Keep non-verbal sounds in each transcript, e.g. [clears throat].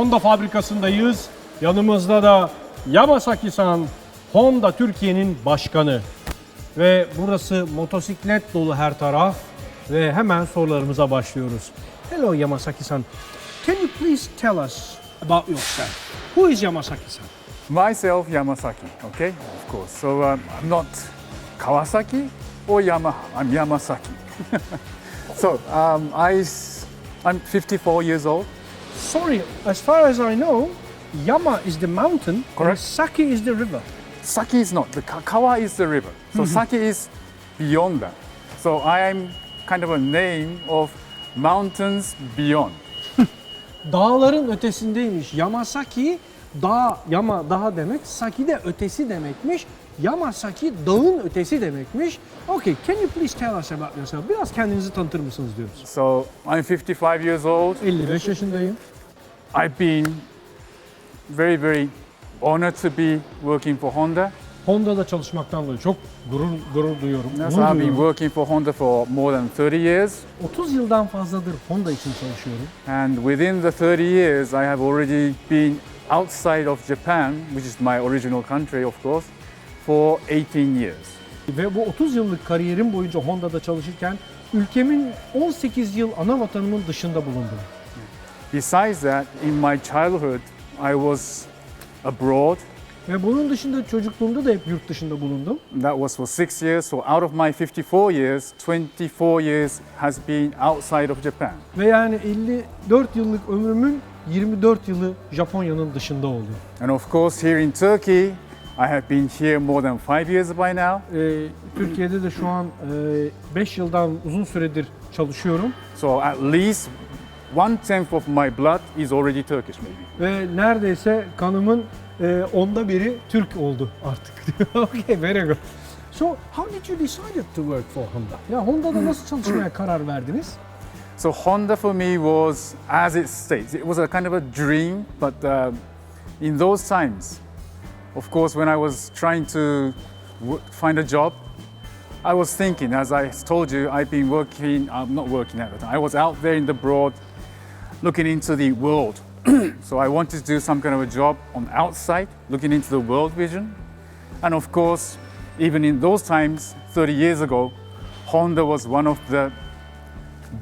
Honda fabrikasındayız. Yanımızda da Yamasaki-san, Honda Türkiye'nin başkanı. Ve burası motosiklet dolu her taraf. Ve hemen sorularımıza başlıyoruz. Hello Yamasaki-san. Can you please tell us about yourself? Who is Yamasaki-san? Myself, Yamasaki, okay? Of course. So um, I'm not Kawasaki or Yamaha, I'm Yamasaki. [laughs] so um, I, I'm 54 years old. Sorry, as far as I know, Yama is the mountain Correct. Saki is the river. Saki is not, the Ka- Kawa is the river. So Saki is beyond that. So I am kind of a name of mountains beyond. [laughs] Dağların ötesindeymiş. Yamasaki dağ, Yama dağ demek, Saki de ötesi demekmiş. Yamasaki dağın ötesi demekmiş. Okay, can you please tell us about yourself? Biraz kendinizi tanıtır mısınız diyoruz. So I'm 55 years old. 55 yaşındayım. I've been very, very honored to be working for Honda. Honda'da çalışmaktan dolayı çok gurur gurur duyuyorum. Onur I've been working for Honda for more than 30 years. 30 yıldan fazladır Honda için çalışıyorum. And within the 30 years, I have already been outside of Japan, which is my original country, of course, for 18 years. Ve bu 30 yıllık kariyerim boyunca Honda'da çalışırken ülkemin 18 yıl ana vatanımın dışında bulundum. Besides that, in my childhood, I was abroad. Ve bunun dışında çocukluğumda da hep yurt dışında bulundum. That was for six years. So out of my 54 years, 24 years has been outside of Japan. Ve yani 54 yıllık ömrümün 24 yılı Japonya'nın dışında oldu. And of course, here in Turkey, I have been here more than five years by now. Ee, Türkiye'de de şu an 5 yıldan uzun süredir çalışıyorum. So at least one tenth of my blood is already Turkish, maybe. Ve neredeyse kanımın e, onda biri Türk oldu artık. [laughs] okay, very good. So, how did you decide to work for Honda? Ya Honda'da nasıl çalışmaya karar verdiniz? So Honda for me was, as it states, it was a kind of a dream. But um in those times, of course, when I was trying to find a job, I was thinking, as I told you, I've been working. I'm not working at the time. I was out there in the broad, looking into the world. [clears throat] so I wanted to do some kind of a job on outside, looking into the world vision. And of course, even in those times, 30 years ago, Honda was one of the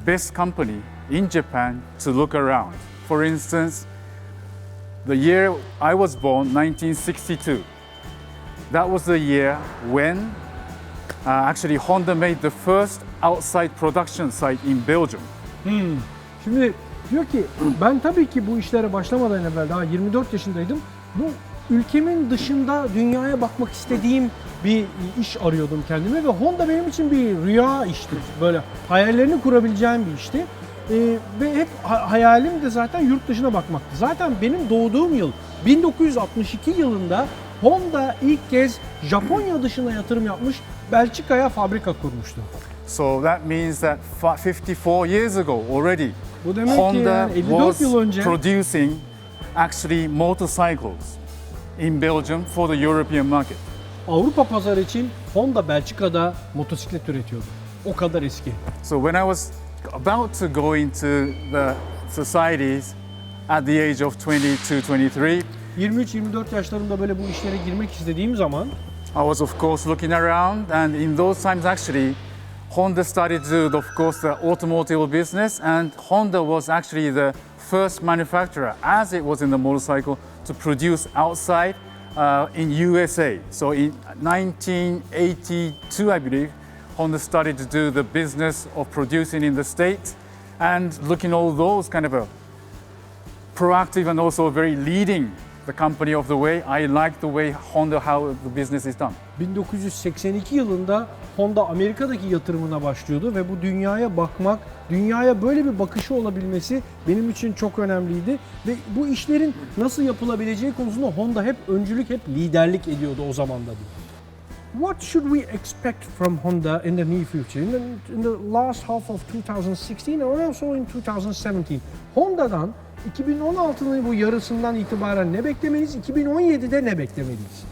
best company in Japan to look around. For instance, the year I was born, 1962, that was the year when uh, actually Honda made the first outside production site in Belgium. Şimdi diyor ki ben tabii ki bu işlere başlamadan evvel daha 24 yaşındaydım. Bu ülkemin dışında dünyaya bakmak istediğim bir iş arıyordum kendime ve Honda benim için bir rüya işti. Böyle hayallerini kurabileceğim bir işti. Ee, ve hep ha- hayalim de zaten yurt dışına bakmaktı. Zaten benim doğduğum yıl 1962 yılında Honda ilk kez Japonya dışına yatırım yapmış, Belçika'ya fabrika kurmuştu. So that means that fi- 54 years ago already, Bu demek ki Honda yani 54 was yıl önce producing actually motorcycles in Belgium for the European market. Avrupa pazarı için Honda Belçika'da motosiklet üretiyordu. O kadar eski. So when I was about to go into the societies at the age of 22, 23, 23-24 yaşlarımda böyle bu işlere girmek istediğim zaman I was of course looking around and in those times actually Honda started to of course the automotive business and Honda was actually the first manufacturer as it was in the motorcycle to produce outside uh, in USA. So in 1982 I believe Honda started to do the business of producing in the States and looking all those kind of a proactive and also very leading the company of the way. I like the way Honda how the business is done. 1982 yılında Honda Amerika'daki yatırımına başlıyordu ve bu dünyaya bakmak, dünyaya böyle bir bakışı olabilmesi benim için çok önemliydi ve bu işlerin nasıl yapılabileceği konusunda Honda hep öncülük, hep liderlik ediyordu o zaman da. What should we expect from Honda in the near future? In the, in the last half of 2016 and also in 2017. Honda'dan 2016'nın bu yarısından itibaren ne beklemeliyiz? 2017'de ne beklemeliyiz?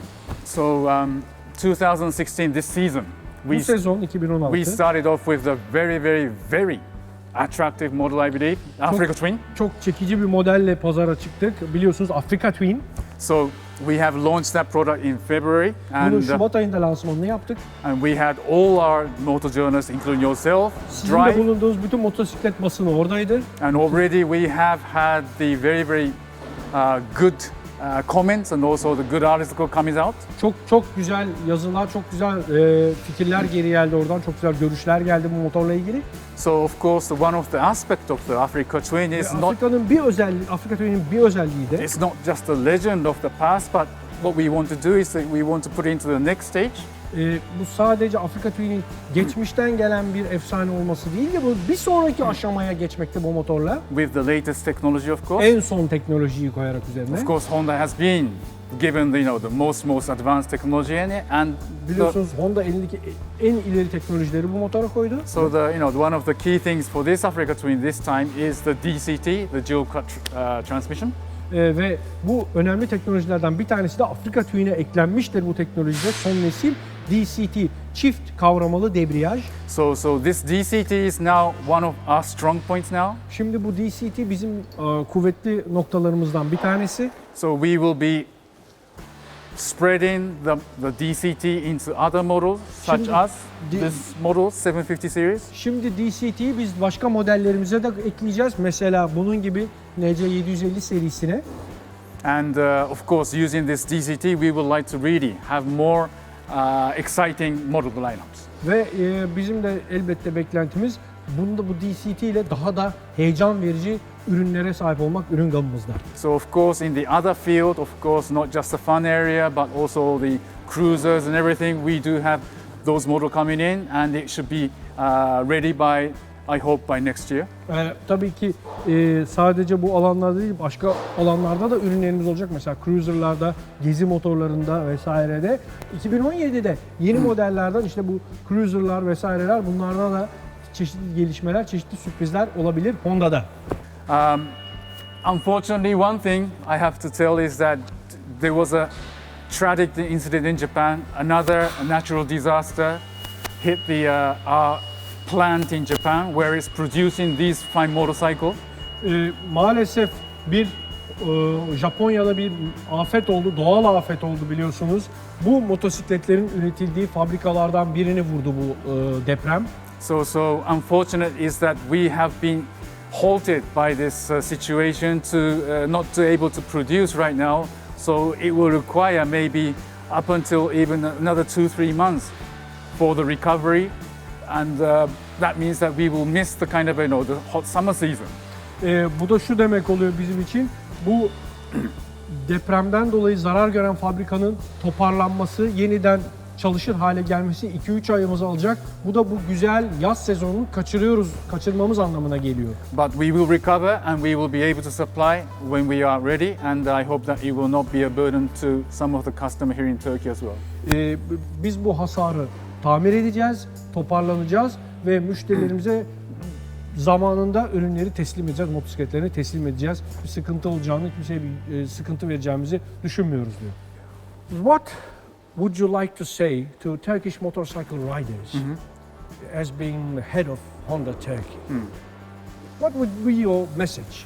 So um, 2016, this season, Bu sezon 2016. we started off with a very, very, very attractive model, I believe, Africa Twin. Çok çekici bir modelle pazara çıktık. Biliyorsunuz Africa Twin. So we have launched that product in February, Bunu and uh, Şubat ayında lansmanını yaptık. and we had all our motor journalists, including yourself, Sizin de drive. bulunduğunuz bütün motosiklet basını oradaydı. And already we have had the very, very uh, good uh, comments and also the good article coming out. Çok çok güzel yazılar, çok güzel e, fikirler geri geldi oradan. Çok güzel görüşler geldi bu motorla ilgili. So of course, one of the aspect of the Africa Twin is not Afrika'nın bir özelliği, Afrika Twin'in bir özelliği de it's not just a legend of the past, but what we want to do is that we want to put it into the next stage. E, bu sadece Afrika Twin'in geçmişten gelen bir efsane olması değil de bu bir sonraki aşamaya geçmekte bu motorla. with the latest technology, of course. En son teknolojiyi koyarak üzerine. Of course, Honda has been given the, you know the most most advanced technology and the, Biliyorsunuz Honda elindeki en ileri teknolojileri bu motora koydu. so the you know one of the key things for this Africa Twin this time is the DCT, the dual cut uh, transmission. Ee, ve bu önemli teknolojilerden bir tanesi de Afrika Twin'e eklenmiştir bu teknolojide son nesil DCT çift kavramalı debriyaj. So so this DCT is now one of our strong points now. Şimdi bu DCT bizim e, kuvvetli noktalarımızdan bir tanesi. So we will be spreading the, the DCT into other models such Şimdi as di- this model 750 series. Şimdi DCT'yi biz başka modellerimize de ekleyeceğiz. Mesela bunun gibi NC750 serisine. And uh, of course, using this DCT, we would like to really have more exciting model lineups. Ve e, bizim de elbette beklentimiz bunda bu DCT ile daha da heyecan verici ürünlere sahip olmak ürün gamımızda. So of course, in the other field, of course, not just the fun area, but also the cruisers and everything, we do have those model coming in, and it should be uh, ready by, I hope, by next year. Ee, tabii ki e, sadece bu alanlarda değil başka alanlarda da ürünlerimiz olacak. Mesela cruiser'larda, gezi motorlarında vesairede. 2017'de yeni modellerden işte bu cruiser'lar vesaireler bunlarda da çeşitli gelişmeler, çeşitli sürprizler olabilir Honda'da. Um, unfortunately, one thing I have to tell is that there was a tragic incident in Japan. Another natural disaster hit the uh, our plant in Japan where it's producing these fine motorcycles. Ee, maalesef bir e, Japonya'da bir afet oldu, doğal afet oldu biliyorsunuz. Bu motosikletlerin üretildiği fabrikalardan birini vurdu bu e, deprem. So, so unfortunate is that we have been halted by this uh, situation to uh, not to able to produce right now. So it will require maybe up until even another two, three months for the recovery, and uh, that means that we will miss the kind of you know the hot summer season. Ee, bu da şu demek oluyor bizim için. Bu [clears throat] depremden dolayı zarar gören fabrikanın toparlanması, yeniden çalışır hale gelmesi 2-3 ayımızı alacak. Bu da bu güzel yaz sezonunu kaçırıyoruz, kaçırmamız anlamına geliyor. But we will recover and we will be able to supply when we are ready, and I hope that it will not be a burden to some of the customer here in Turkey as well. Ee, biz bu hasarı tamir edeceğiz, toparlanacağız ve müşterilerimize zamanında ürünleri teslim edeceğiz, motosikletlerini teslim edeceğiz. Bir sıkıntı olacağını, kimseye bir e, sıkıntı vereceğimizi düşünmüyoruz diyor. What would you like to say to Turkish motorcycle riders as being the head of Honda Turkey? What would be your message?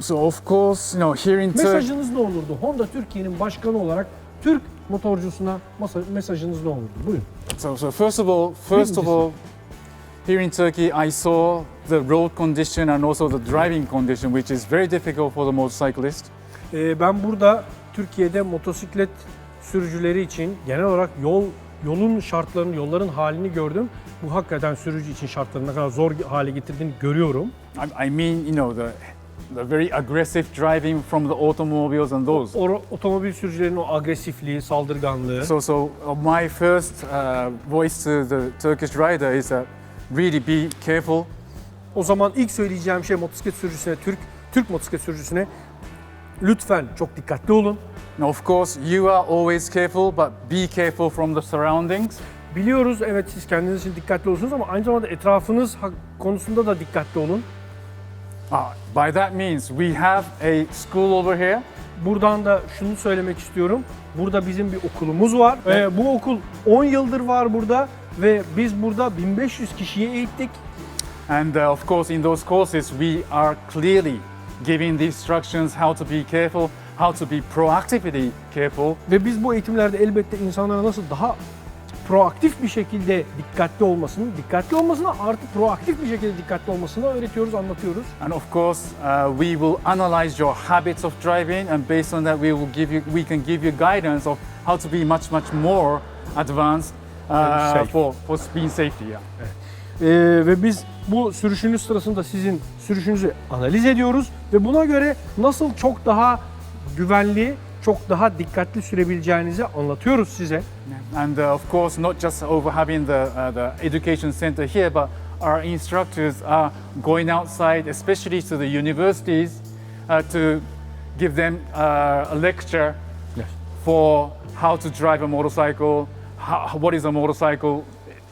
So of course, you know, here in Turkey. Mesajınız ne olurdu? Honda Türkiye'nin başkanı olarak Türk motorcusuna mesajınız ne olurdu? Buyurun. So, so first of all, first of all, here in Turkey, I saw the road condition and also the driving condition, which is very difficult for the motorcyclist. Ee, ben burada Türkiye'de motosiklet sürücüleri için genel olarak yol yolun şartlarını, yolların halini gördüm. Bu hakikaten sürücü için şartların ne kadar zor hale getirdiğini görüyorum. I, I mean, you know, the the very aggressive driving from the automobiles and those. O, otomobil sürücülerinin o agresifliği, saldırganlığı. So, so uh, my first uh, voice to the Turkish rider is that really be careful. O zaman ilk söyleyeceğim şey motosiklet sürücüsüne, Türk Türk motosiklet sürücüsüne lütfen çok dikkatli olun. Now, of course, you are always careful, but be careful from the surroundings. Biliyoruz evet siz kendiniz için dikkatli olursunuz ama aynı zamanda etrafınız konusunda da dikkatli olun. Ah, by that means we have a school over here. Buradan da şunu söylemek istiyorum. Burada bizim bir okulumuz var. Ve bu okul 10 yıldır var burada ve biz burada 1500 kişiyi eğittik. And uh, of course, in those courses, we are clearly giving the instructions how to be careful, how to be proactively careful. Ve biz bu eğitimlerde elbette insanlara nasıl daha proaktif bir şekilde dikkatli olmasını, dikkatli olmasını artı proaktif bir şekilde dikkatli olmasını öğretiyoruz, anlatıyoruz. And of course, uh, we will analyze your habits of driving, and based on that, we will give you, we can give you guidance of how to be much, much more advanced uh, for, for being safety. Yeah. Ee, ve biz bu sürüşünüz sırasında sizin sürüşünüzü analiz ediyoruz ve buna göre nasıl çok daha güvenli, çok daha dikkatli sürebileceğinizi anlatıyoruz size. And uh, of course, not just over having the, uh, the education center here, but our instructors are going outside, especially to the universities, uh, to give them uh, a lecture Yes. for how to drive a motorcycle, how, what is a motorcycle,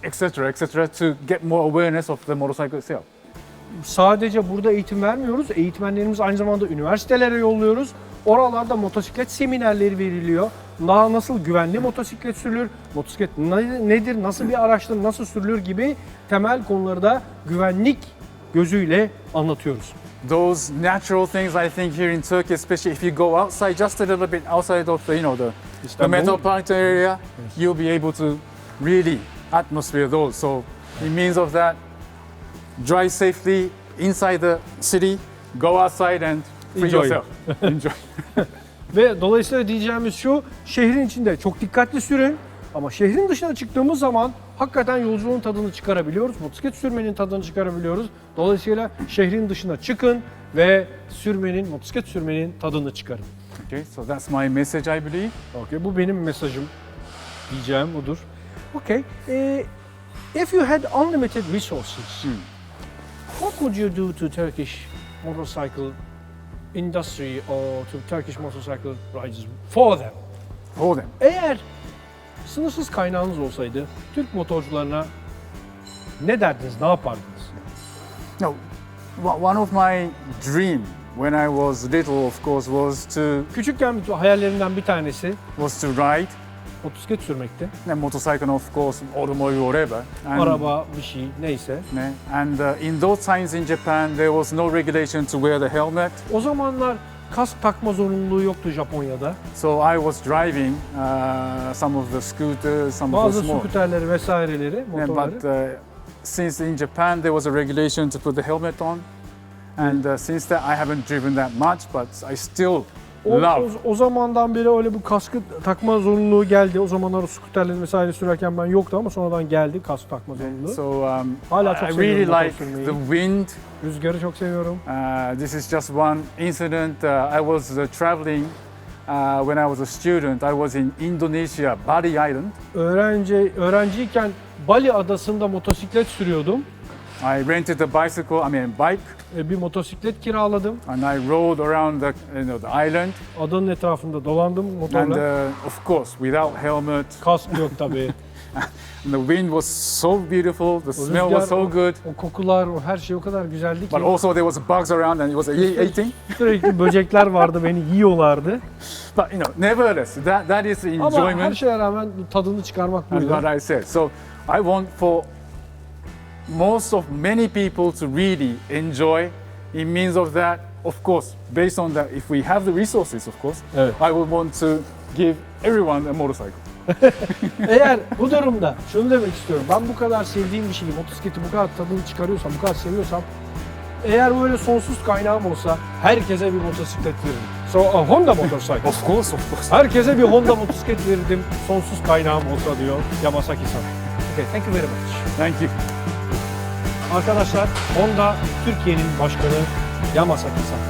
etc., etc., to get more awareness of the motorcycle itself. Sadece burada eğitim vermiyoruz. Eğitmenlerimiz aynı zamanda üniversitelere yolluyoruz. Oralarda motosiklet seminerleri veriliyor. Daha nasıl güvenli motosiklet sürülür, motosiklet ne- nedir, nasıl bir araçtır, nasıl sürülür gibi temel konuları da güvenlik gözüyle anlatıyoruz. Those natural things, I think, here in Turkey, especially if you go outside, just a little bit outside of the, you know, the, the İstanbul. metropolitan area, you'll be able to really atmosphere those. So it means of that, drive safely inside the city, go outside and free Enjoy. yourself. [laughs] Enjoy. [laughs] Ve dolayısıyla diyeceğimiz şu, şehrin içinde çok dikkatli sürün ama şehrin dışına çıktığımız zaman hakikaten yolculuğun tadını çıkarabiliyoruz. Motosiklet sürmenin tadını çıkarabiliyoruz. Dolayısıyla şehrin dışına çıkın ve sürmenin, motosiklet sürmenin tadını çıkarın. Okay, so that's my message, I believe. Okay, bu benim mesajım diyeceğim budur. Okay, eh, if you had unlimited resources, Hmm. what would you do to Turkish motorcycle industry or to Turkish motorcycle riders for them? For them. Eğer sınırsız kaynağınız olsaydı Türk motorcularına ne derdiniz, ne yapardınız? No, one of my dream when I was little, of course, was to Küçükken bir- hayallerimden bir tanesi was to ride motosiklet sürmekti. a motorcycle, of course, automobile, whatever. And, Araba, bir şey, neyse. ne, And uh, in those times in Japan, there was no regulation to wear the helmet. O zamanlar kask takma zorunluluğu yoktu Japonya'da. So I was driving uh, some of the scooters, some of Bazı the small. skuterleri vesaireleri, Yeah, motorları. but uh, since in Japan there was a regulation to put the helmet on, and uh, since that I haven't driven that much, but I still O, o, love. o zamandan beri öyle bu kaskı takma zorunluluğu geldi. O zamanlar o skuterlerin vesaire sürerken ben yoktu ama sonradan geldi kask takma zorunluluğu. So um, Hala çok I really seviyorum motor like sürmeyi. the wind. Rüzgarı çok seviyorum. Uh, this is just one incident. Uh, I was uh, traveling uh, when I was a student. I was in Indonesia, Bali Island. Öğrenci öğrenciyken Bali adasında motosiklet sürüyordum. I rented a bicycle, I mean bike, E, Bir motosiklet kiraladım. and I rode around the, you know, the island. Adanın etrafında dolandım And motorla. uh, of course, without helmet, Kask yok tabii. [laughs] And the wind was so beautiful, the smell was so good, O kokular, o her şey o kadar güzeldi ki. but also there was bugs around and it was [laughs] eating. Sürekli böcekler vardı, beni yiyorlardı. But you know, nevertheless, that, that is the Ama her enjoyment şeye rağmen tadını çıkarmak and what I said. So I want for most of many people to really enjoy. It means of that, of course, based on that, if we have the resources, of course, Evet. I would want to give everyone a motorcycle. [laughs] Eğer bu durumda şunu demek istiyorum. Ben bu kadar sevdiğim bir şeyi, motosikleti bu kadar tadını çıkarıyorsam, bu kadar seviyorsam eğer böyle sonsuz kaynağım olsa herkese bir motosiklet veririm. So a Honda motorcycle. Of course, of course. Herkese bir Honda motosiklet verirdim sonsuz kaynağım olsa diyor Yamasaki-san. Okay, thank you very much. Thank you. Arkadaşlar Honda Türkiye'nin başkanı Yamasaki-san.